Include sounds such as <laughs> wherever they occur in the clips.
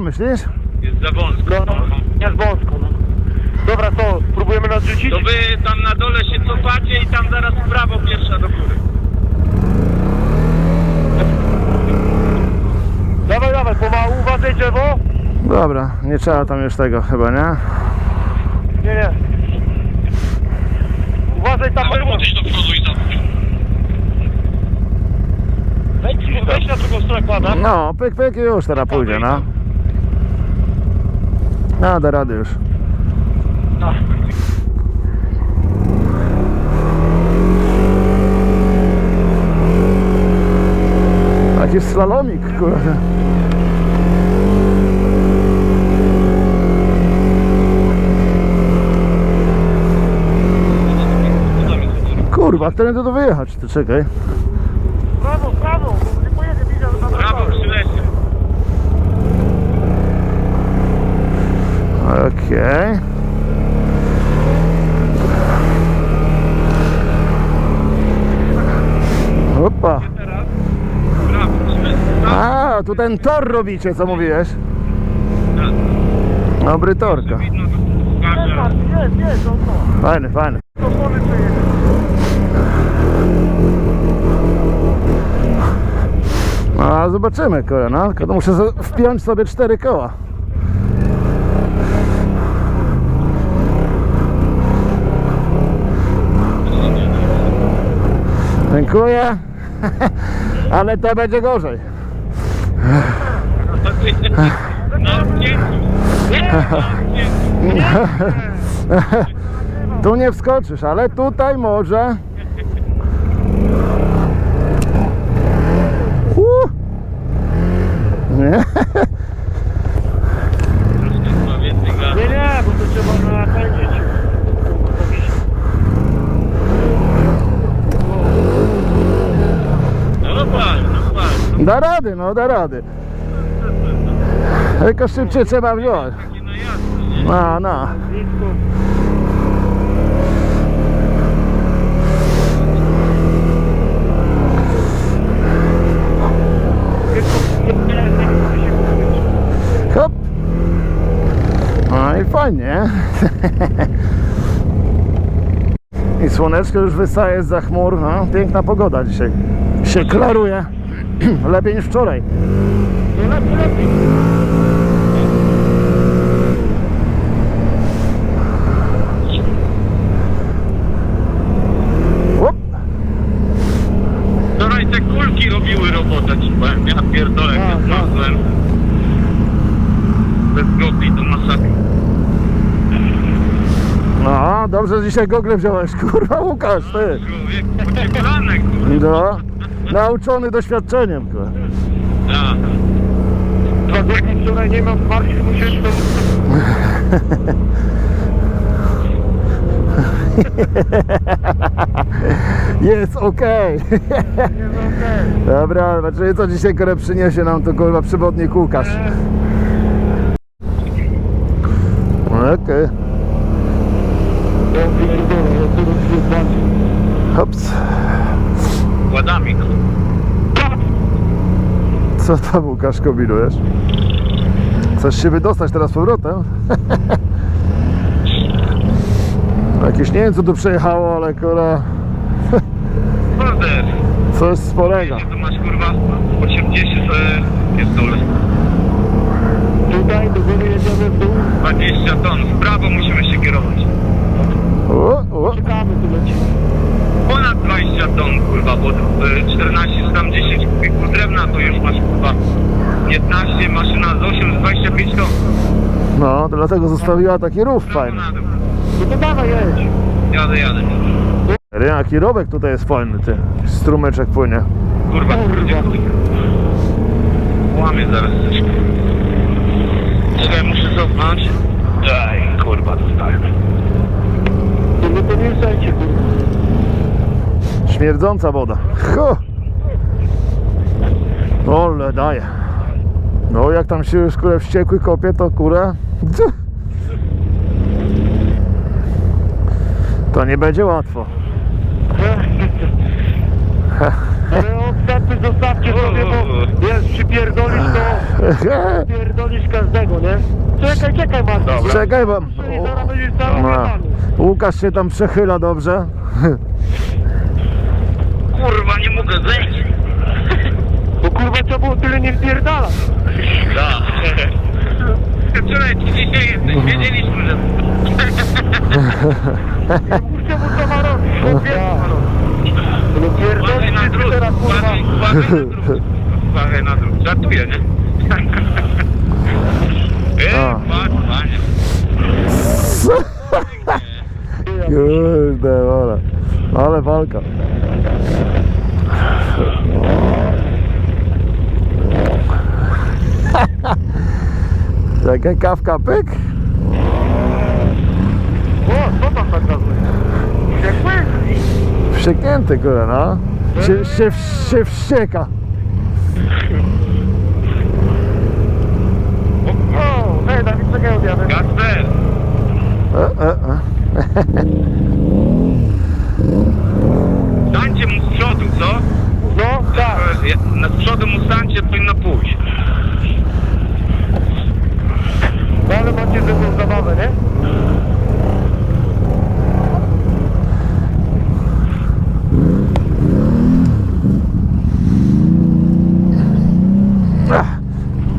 Myślisz? Jest za wąsko. No, no, jest wąsko, no. Dobra, to spróbujemy nadrzucić? To wy tam na dole się cofacie i tam zaraz w prawo pierwsza do góry. Dawaj, dawaj, pomału, uważaj drzewo. Dobra, nie trzeba tam już tego chyba, nie? Nie, nie. Uważaj tam, Odejść do przodu i wejdź na drugą stronę kłada. No, pyk, pyk i już teraz pójdzie, no. No, da rady już. No. Taki slalomik, kurde. Kurwa, ten to wyjechać, ty czekaj. Prawo, prawo, nie pojedzie, widział, że tam Prawo przy lesie. Okej. Opa. Teraz prawo przy lesie. Tak, A, tu ten tor robicie, co mówiłeś? tak. Dobry torka. Jest, jest, to. Fajny, fajny. Przejedzie. No, a zobaczymy, no. Tylko to muszę wpiąć sobie cztery koła. Dziękuję. <laughs> Ale to będzie gorzej. <laughs> Tu nie wskoczysz, ale tutaj może. Uh. Troszkę chyba więcej gazu. Nie, nie, bo to trzeba napędzić. No pal, no pal. Da rady, no da rady. Tylko szybciej trzeba wziąć. No, no. Hop. No i fajnie. <laughs> I słoneczko już wystaje za chmur. No, piękna pogoda dzisiaj. Się klaruje. <clears throat> Lepiej niż wczoraj. No lepiej, lepiej. Wczoraj te kulki robiły robotę, ci powiem. Ja pierdolę, A, jak a. znalazłem. Bez gopli to masakra. No, dobrze że dzisiaj gogle wziąłeś. <laughs> Kurwa Łukasz, ty. Człowiek pociepelany, kurwa. No. Nauczony doświadczeniem. kurwa. Ja. Dwa godziny wczoraj nie miał zmartwić, musisz to... <laughs> Jest okej. No <laughs> okej. Dobra, zobaczymy co dzisiaj przyniesie nam to kurwa przewodnik Łukasz. Okej. Rozwiązałem. Hops. No. Co tam Łukasz kombinujesz? Chcesz się wydostać teraz z powrotem? <laughs> Jakieś nie wiem co tu przejechało, ale kurwa Kurde, coś sporego. to masz kurwa 80 sobie pierdolę. Tutaj do góry jedziemy w dół. 20 ton. W prawo musimy się kierować. O, o. Czekamy, tu lecimy. Ponad 20 ton, kurwa, bo y, 14 czy tam 10 kubików drewna to już masz, kurwa, 15, maszyna z 8, z 25 ton. No, dlatego zostawiła taki rów fajny. na dół. No to dawaj, jedź. Jadę, jadę. Jaki robek tutaj jest fajny, ty. Strumyczek płynie. Kurwa, Kurwa. Łamie zaraz coś. Czekaj, muszę cofnąć. Daj, kurwa, dostałem. To my to nie zajdzie, kurwa. Śmierdząca woda. Ho! Ole daje. No jak tam się już kurę wściekły kopie, to kurę. To nie będzie łatwo. <laughs> Ale odstępy zostawcie sobie, bo jest przypierdolisz to, pierdolisz każdego, nie? Czekaj, czekaj Marcin. Czekaj, zaraz będziesz cały No. Łukasz się tam przechyla dobrze. <laughs> Mogę zejść. <laughs> Bo kurwa trzeba było tyle nie wpierdalać. <laughs> Da. <laughs> Wczoraj ci dzisiaj jesteś, wiedzieliśmy, że... Mówcie mu co ma robić. No No Uważaj pierdolisz na ty drut, teraz kurwa. uważaj, uważaj na drut. Uważaj na drut, żartuję, nie? A. Ej, patrz, panie. Kurde, ale, ale walka. <laughs> Jaka kawka, pyk? O, co tam tak nazwy? Wściekły? Wścieknięty, kurde, no. Się, się, się wścieka. O, hej, Dawid, czekaj odjadę. Kasper, E, e, e. <laughs> stańcie mu z przodu, co? No, tak. E, Na z przodu mu stańcie, powinno pójść. No ale macie ze mną zabawę, nie?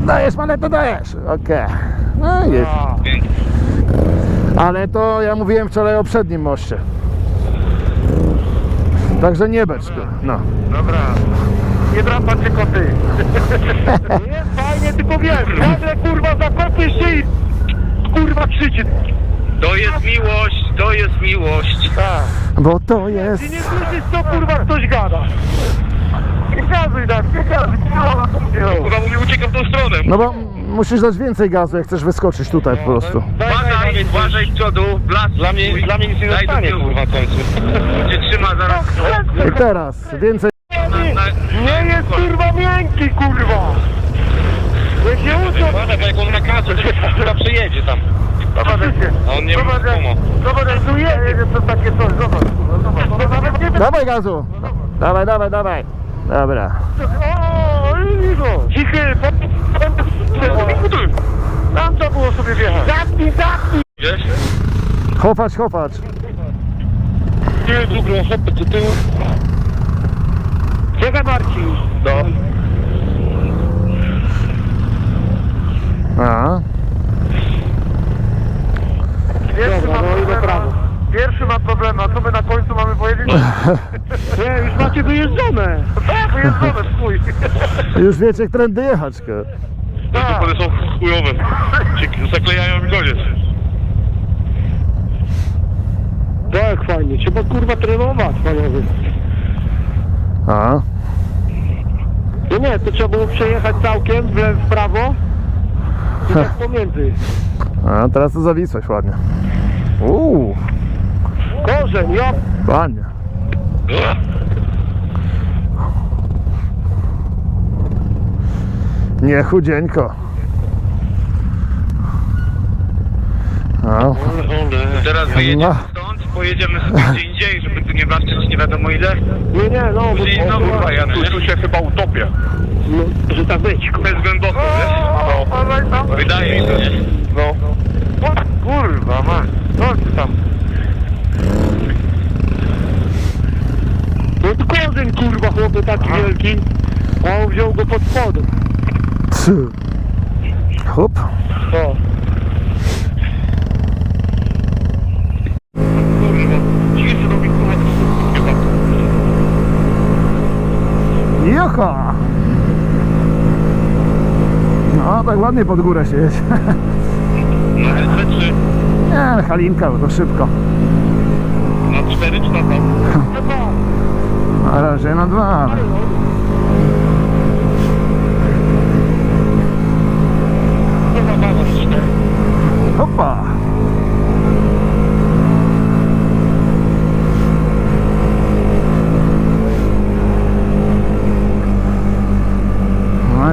Dajesz, ale to dajesz. Okej. No jest. A, Pięknie. Ale to ja mówiłem wczoraj o przednim moście. Także nie becz tu. No. dobra. Nie drapać tylko ty. <laughs> Jest fajnie, tylko wiesz, nagle kurwa zakopy się i kurwa krzyczy. To jest miłość, to jest miłość. Tak. Bo to Ty jest. nie słyszysz co kurwa ktoś gada. Nie gazuj tak, nie gazuj. Kurwa, bo mi ucieka w tą stronę. No bo musisz dać więcej gazu, jak chcesz wyskoczyć tutaj po prostu. Uważaj, uważaj z przodu, blas. Dla mnie, dla mnie nic nie Daj do zostanie tyłu. kurwa w końcu. Cię trzyma zaraz. I teraz więcej. Nie jest kurwa miękki kurwa. Jak się uczą. Uważaj, bo jak on na kasę, to kurwa przejedzie tam. A on nie zobacz, jak- komu. Zobacz, jak tu jedzie, to takie coś, zobacz, kurwa, zobacz. Nawet nie Dawaj gazu! Dawaj, dawaj, dawaj. Dobra. O, i go. Cichy, tam to było sobie wjechać. Zapnij, zapnij. Wiesz? Chopać. Nie, dobra, hopy do tyłu. Czekaj Marcin. No. A. Pierwszy ma problema. Pierwszy ma problem, a co my na końcu mamy powiedzieć? <laughs> Nie, już macie wyjeżdżone. Tak, wyjeżdżone, chuj. <laughs> Już wiecie, którędy jechać. kur. Tak. One są chujowe. Cię zaklejają i koniec. Tak, fajnie. Trzeba kurwa trenować, panowie. A. No nie, to trzeba było przejechać całkiem w w prawo i tak pomiędzy. A teraz to zawisłeś ładnie. Uuu, Korzeń, ja ładnie. Nie chudzieńko. A. Teraz wyjedziemy No. Pojedziemy sobie gdzie indziej, żeby tu nie wracać nie wiadomo ile. Nie, nie, no, bo Później znowu nie? Tu się chyba utopię. no, że tak być. To jest głęboko, wiesz? No. Wydaje mi się, nie? No. O, kurwa, ma. No ty tam. No to korzeń, kurwa, chłopy taki wielki. A on wziął go pod spodem. Hop. O. Kurwa, dziś robi kurwa Jocha! No, tak ładnie pod górę się jedzie. Na LC3, Nie, Halinka, bo to szybko. na 4 czy na 2? Na razie na dwa. ale-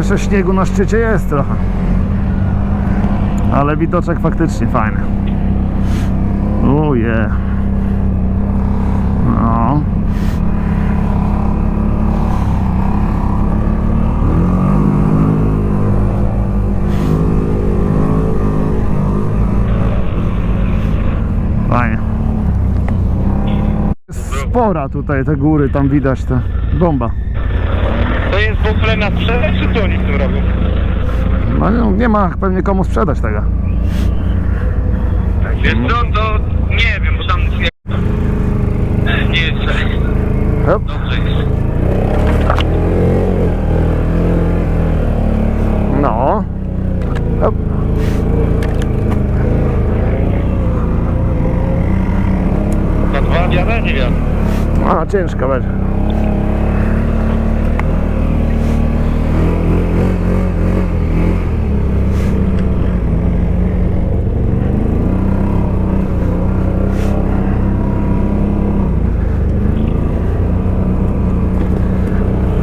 Jeszcze śniegu na szczycie jest trochę. Ale widoczek faktycznie fajny. Uje. Yeah. No. Fajnie. Spora tutaj te góry, tam widać ta bomba. To jest w ogóle na sprzedaż, czy co oni z tym robią? No nie, nie ma pewnie komu sprzedać tego. Wiesz co, to nie wiem, bo tam nie, E, nie jest Hop. dobrze jest. No. Hop. Na dwa wiara, nie wiara. A, ciężko będzie.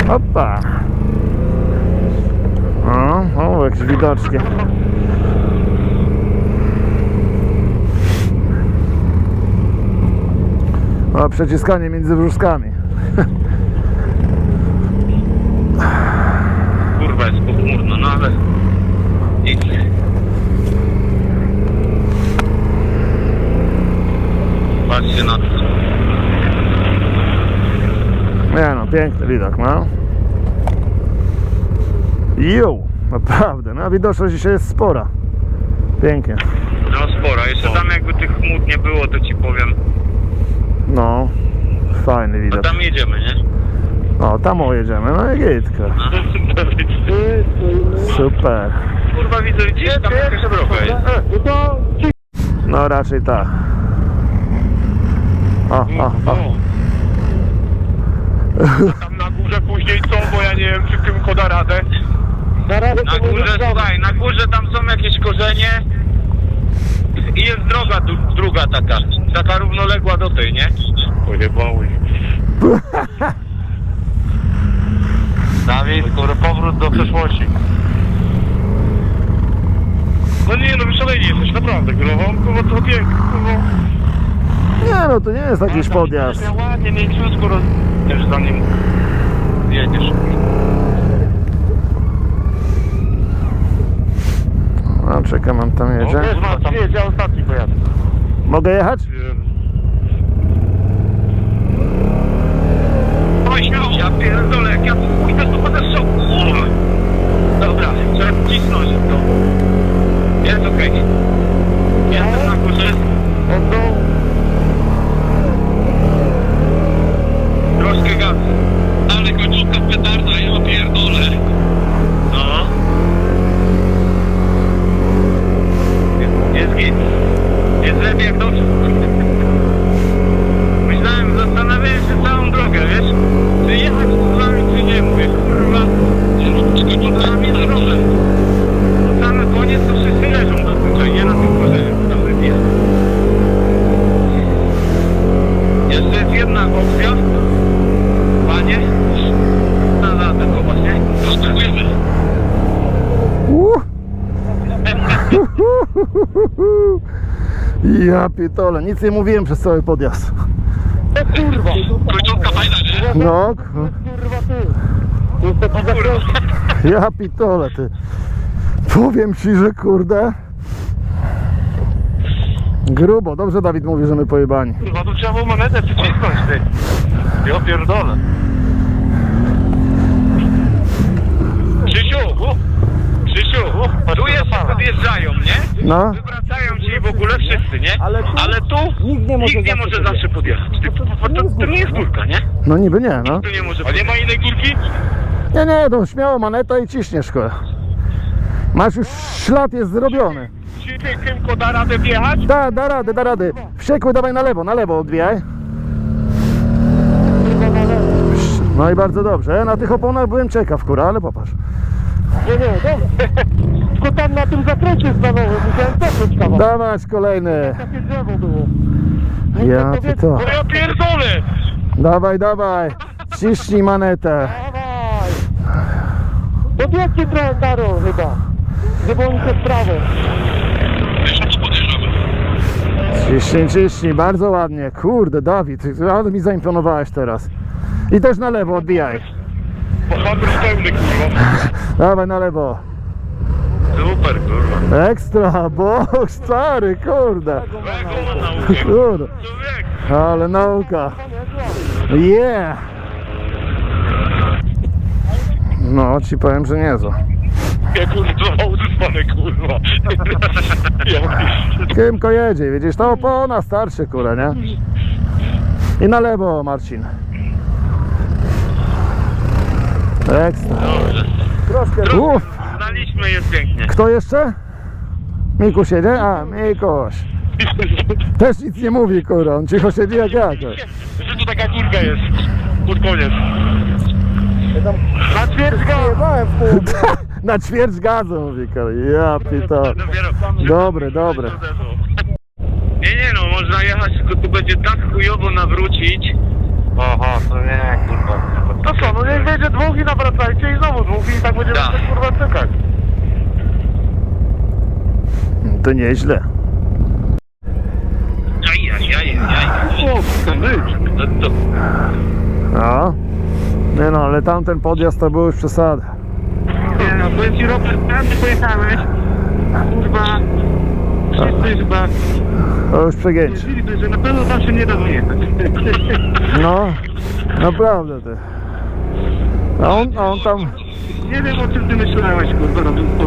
Opa. O, widoczki. O, przeciskanie między brzuszkami. Kurwa, jest pochmurno, no ale nic. Patrzcie na to. Nie no, piękny widok, no. Jo, naprawdę, no widoczność dzisiaj jest spora. Pięknie. No sporo, jeszcze tam jakby tych chmur nie było, to ci powiem. No, fajny No widok. tam jedziemy, nie? No, tam o jedziemy, no i gitko. Super. Kurwa widzę, gdzieś tam jakaś droga jest. No No raczej tak. O, o, o. tam na górze później co, bo ja nie wiem, czy tylko da radę. Na radę Na górze, słuchaj, na górze tam są jakieś korzenie i jest droga du- druga taka, taka równoległa do tej, nie? Pojebały. <laughs> Dawid, kurwa, powrót do przeszłości. No nie, no wyszaleni jesteś, naprawdę, kurwa, on kurwa to piękny, kurwa. Nie no, to nie jest jakiś podjazd. Ja ładnie, mięciutko roz... Też za nim jedziesz. No, czekam, on tam jedzie. No, tam jedzie, a ostatni pojazd. Mogę jechać? Oj, ja pierdolę, jak ja pójdę to będę w szoku. O! Dobra, trzeba wcisnąć to. Jest okej. Jestem na górze. On to... Troszkę gazu. Ale końcówka petarda, ja pierdolę. No. Jest git. Jest lepiej jak dobrze. Myślałem, zastanawiałem się całą drogę, wiesz? Czy jechać z wami, czy nie, mówię, kurwa. Tylko dla mnie jest problem. Na sam koniec to wszyscy leżą zazwyczaj, nie na tym korzeniu, tam wypija. Jeszcze jest jedna opcja. Panie, na zaatakować, nie? Atakujemy. Uh. Ja pitole, nic nie mówiłem przez cały podjazd. Kurwa! No, Kurwa ty! Ja pitole, ty. Powiem ci, że kurde. Grubo, dobrze Dawid mówi, że my pojebani. Kurwa, tu trzeba było monetę przycisnąć, ty. Ja pierdolę. Krzysiu! u, Krzysiu! Tu jeszcze podjeżdżają, nie? No, Wywracają ci w ogóle wszyscy, nie? Ale tu Ale tu nikt nie może zawsze może zawsze podjechać. Ty, to, to, to nie jest górka, nie? no niby nie, no. Tu nie może A nie ma innej górki? Nie, nie, to śmiało maneta i ciśniesz, kurde. Masz już ślad jest zrobiony. Czy ty tylko da radę wjechać? Da, da rady, da rady. Wściekły dawaj na lewo, na lewo odbijaj. No i bardzo dobrze. Ja na tych oponach byłem ciekaw, kura, ale popatrz. Nie, nie, dobra. Tylko tam na tym zakręcie stanowym musiałem cofnąć kawał. Dawać kolejny. Takie drzewo było. Ja to ty to. No ja pierdolę! Dawaj, dawaj. Ciśnij manetę. Dawaj! Podjedźcie trochę Karol chyba. Żeby oni się sprawą. Ciśnij, ciśnij, bardzo ładnie. Kurde, Dawid, ale mi zaimponowałeś teraz. I też na lewo odbijaj. Handel pełny kurwa. <laughs> Dawaj na lewo. Super, kurwa. Ekstra, bo stary, kurde. Naukę? Kurde. Człowiek. Ale nauka. Yeah! No, ci powiem, że niezła. Ja kurwa, uspany kurwa. Ja Kymko jedzie, widzisz, to opona starszy, kule, nie? I na lewo, Marcin. Ekstra. Dobrze. Troszkę. Uff. Znaliśmy, jest pięknie. Kto jeszcze? Mikuś jedzie? A, Mikuś. Też nic nie mówi, kurwa, on cicho siedzi jak ja. kurwa. Że tu taka górka jest. Pod koniec. Na ćwierć <laughs> Na ćwierć gazu mówi, kurwa. Ja. Dopiero. Dobre, dobre. Nie, nie no, można jechać, tylko tu będzie tak chujowo nawrócić. Aha, to nie, kurwa. To co, no niech będzie dwóch i nawracajcie i znowu dwóch i tak będziemy Tak. tak. kurwa czekać. To nieźle. Aj, aj, aj, aj. O, ten być. To, No. Nie no, ale tamten podjazd to był już przesada. Nie no, powiem ci Robert, tam ty pojechałeś. Kurwa. Wszyscy chyba To już przegięcie. wiedzieli, że na pewno tam się nie da wyjechać. No, naprawdę ty. A on, a on tam, Nie wiem o czym ty myślałeś, kurwa, Robert, bo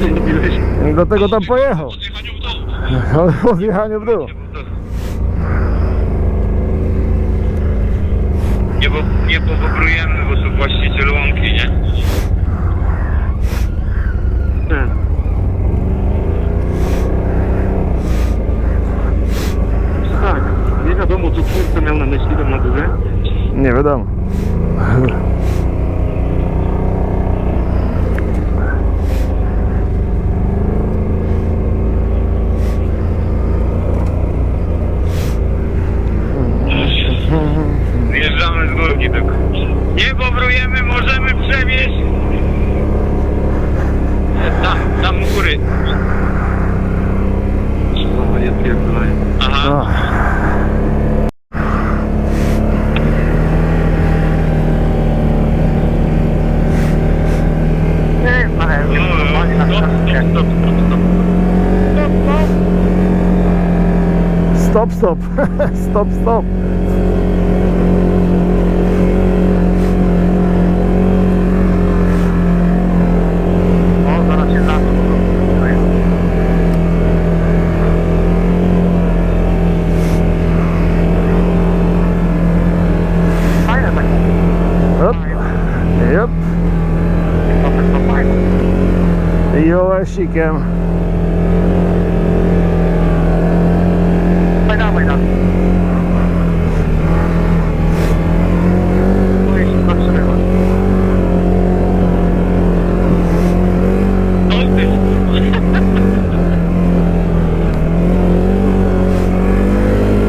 ty nie mówiłeś. dlatego tam pojechał. O zjechaniu w dół. nie, bo, nie powobrujemy, bo tu właściciel łąki, nie? Tak. Tak, nie wiadomo co twórca miał na myśli tam na górze. Nie wiadomo. Zjeżdżamy z górki tylko. Nie powobrujemy, możemy przewieźć. Tam, tam u góry. Aha. Ach. Nie, ale Jo, jo, stop, stop, stop, stop, <laughs> stop. Stop, stop. Stop, stop. O, zaraz się za to. Fajne takie. Hop. Jop. To jest to fajne. I ołesikiem. Fajna, fajna. Tu jest zatrzymywać. No ty.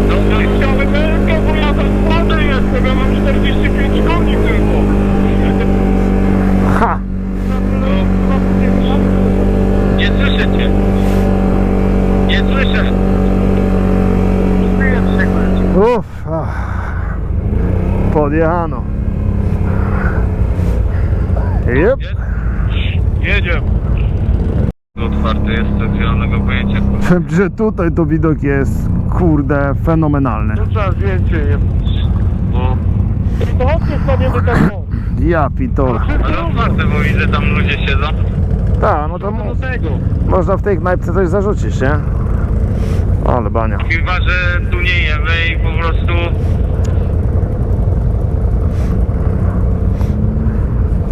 No to chciałem tylko, bo ja tam młody jestem, ja mam 45 koni tylko. Ha! Nie słyszę cię. Nie słyszę. Uff. ach. Podjechano. Jep. Jedziemy. Otwarty jest to zielonego pojęcia. Że tutaj to widok jest, kurde, fenomenalny. Tu trzeba zdjęcie jest. No. To chodźcie sobie do tego. Ja pitol. Ale otwarte, bo widzę tam ludzie siedzą. Tak, no to mo- można w tej knajpce coś zarzucić, nie? Ale bania. Chyba, że tu nie jemy i prostu...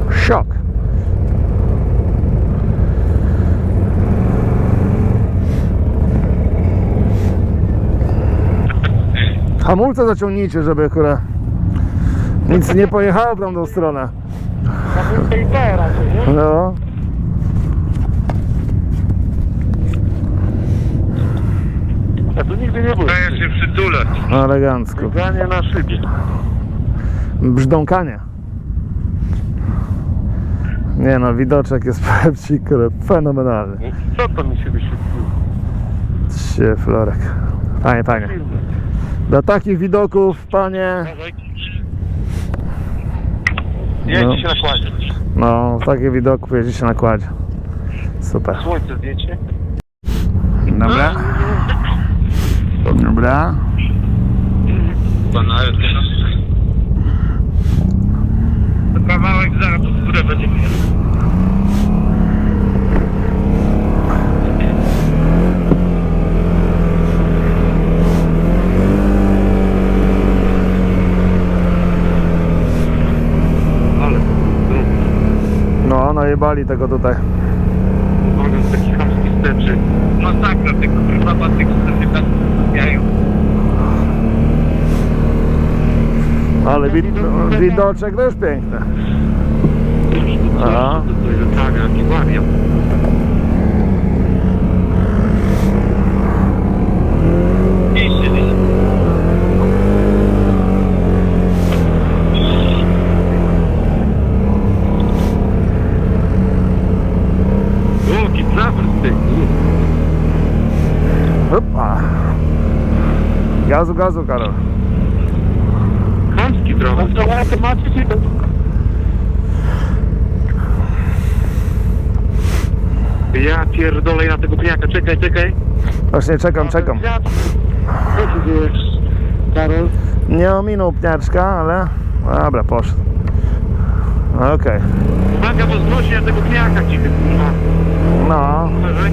Szok. Hamulce zaciągnijcie, żeby kurde nic nie pojechało w tamtą stronę. No. Ja tu nigdy nie byłem. Daję się przytulać. Elegancko. Bieganie na szybie. Brzdąkanie. Nie no, widoczek jest <laughs> kurde, fenomenalny. Co to mi się wyświetliło? Cie, Florek. Fajnie, fajnie. Dla takich widoków, panie, Jedzie No. się na kładzie. no, z takich widoków jeździ się na kładzie. Super. Słońce zdjęcie. Dobra. Dobra. Pana kawałek zaraz pod górę będzie No, najebali tego tutaj. uwaga, taki chamski steczy. Masakra, te kurwa patyki, co Ale wid widoczek też piękny. Aha. Tak, wariat. Pisze, O, jaki trawers, ty. Opa. Gazu, gazu, Karol. Chamski trochę. Ja pierdolę na tego pniaka, czekaj, czekaj. Właśnie czekam, czekam. Co się dzieje, Karol? Nie ominął pniaczka, ale... Dobra, poszedł. Okej. Uwaga, bo znosi na tego pniaka ci kurwa. No. Uważaj.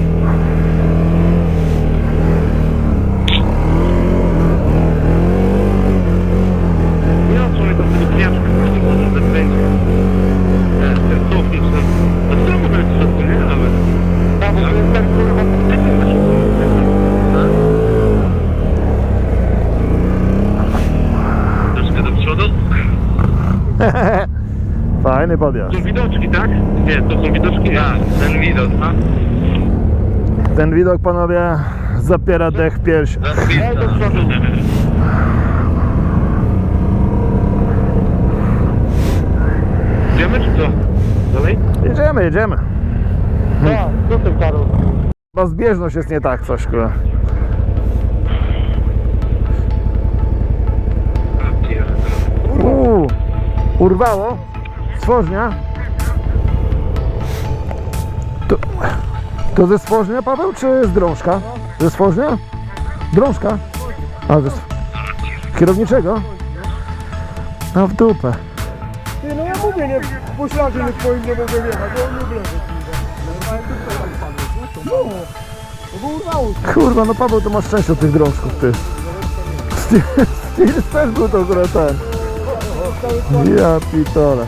Fajny podjazd. Są widoczki, tak? Nie, to są widoczki? Tak, ten widok, a? Ten widok, panowie, zapiera dech w piersi. Ej, do przodu. Idziemy czy co? Dalej? Jedziemy, jedziemy. Tak, tutaj Karol. Chyba zbieżność jest nie tak coś, kurwa. Uuu, urwało. Stworznia. To, to ze stworznia, Paweł, czy z drążka? Ze stworznia? Drążka? A, ze kierowniczego? No w dupę. Ty, no ja mówię, nie, nie twoim nie mogę bo on nie. No. Kurwa, no Paweł, to masz szczęście od tych drążków, ty. Steel też był to akurat ten. Ja pitole.